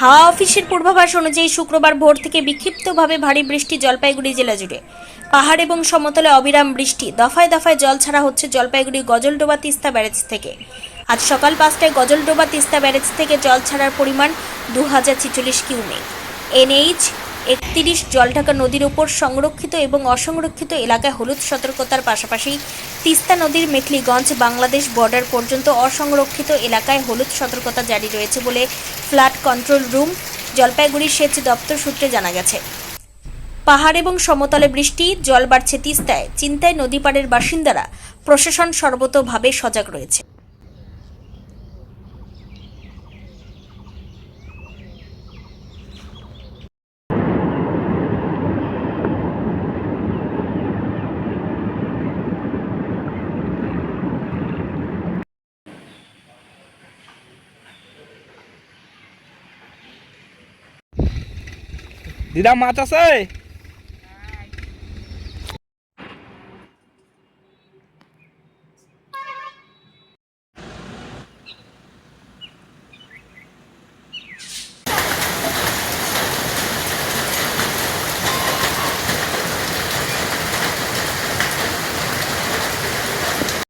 হাওয়া অফিসের পূর্বাভাস অনুযায়ী শুক্রবার ভোর থেকে বিক্ষিপ্তভাবে ভারী বৃষ্টি জলপাইগুড়ি জেলা জুড়ে। পাহাড় এবং সমতলে অবিরাম বৃষ্টি। দফায় দফায় জল ছাড়া হচ্ছে জলপাইগুড়ি গজলডোবা তিস্তা ব্যারেজ থেকে। আজ সকাল পাঁচটায় গজলডোবা তিস্তা ব্যারেজ থেকে জল ছাড়ার পরিমাণ দু হাজার ছিচল্লিশ কিউমেক। এনএইচ একত্রিশ জলঢাকা নদীর ওপর সংরক্ষিত এবং অসংরক্ষিত এলাকায় হলুদ সতর্কতার পাশাপাশি তিস্তা নদীর মেখলিগঞ্জ বাংলাদেশ বর্ডার পর্যন্ত অসংরক্ষিত এলাকায় হলুদ সতর্কতা জারি রয়েছে বলে ফ্লাড কন্ট্রোল রুম, জলপাইগুড়ি সেচ দপ্তর সূত্রে জানা গেছে। পাহাড় এবং সমতলে বৃষ্টি, জল বাড়ছে তিস্তায়। চিন্তায় নদী পাড়ের বাসিন্দারা প্রশাসন সর্বতোভাবে সজাগ রয়েছে। দিদা মাছ আছে